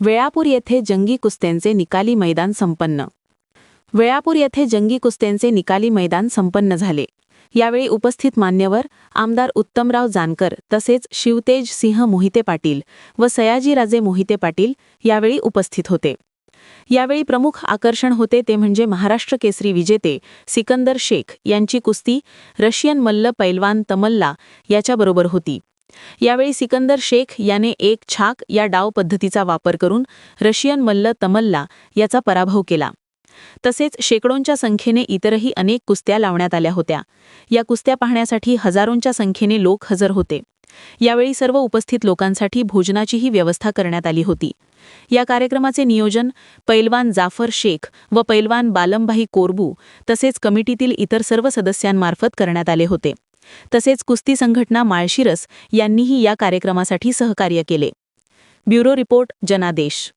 वेळापूर येथे जंगी कुस्त्यांचे निकाली मैदान संपन्न. वेळापूर येथे जंगी कुस्त्यांचे निकाली मैदान संपन्न झाले. यावेळी उपस्थित मान्यवर आमदार उत्तमराव जानकर तसेच शिवतेज सिंह मोहिते पाटील व सयाजीराजे मोहिते पाटील यावेळी उपस्थित होते. यावेळी प्रमुख आकर्षण होते ते म्हणजे महाराष्ट्र केसरी विजेते सिकंदर शेख यांची कुस्ती रशियन मल्ल पैलवान तमल्ला याच्याबरोबर होती. यावेळी सिकंदर शेख याने एक छाक या डाव पद्धतीचा वापर करून रशियन मल्ल तमल्ला याचा पराभव केला. तसेच शेकडोंच्या संख्येने इतरही अनेक कुस्त्या लावण्यात आल्या होत्या. या कुस्त्या पाहण्यासाठी हजारोंच्या संख्येने लोक हजर होते. यावेळी सर्व उपस्थित लोकांसाठी भोजनाचीही व्यवस्था करण्यात आली होती. या कार्यक्रमाचे नियोजन पैलवान जाफर शेख व पैलवान बालमभाई कोरबू तसेच कमिटीतील इतर सर्व सदस्यांमार्फत करण्यात आले होते. तसेच कुस्ती संघटना माळशिरस यांनीही या कार्यक्रमासाठी सहकार्य केले. ब्युरो रिपोर्ट जनादेश.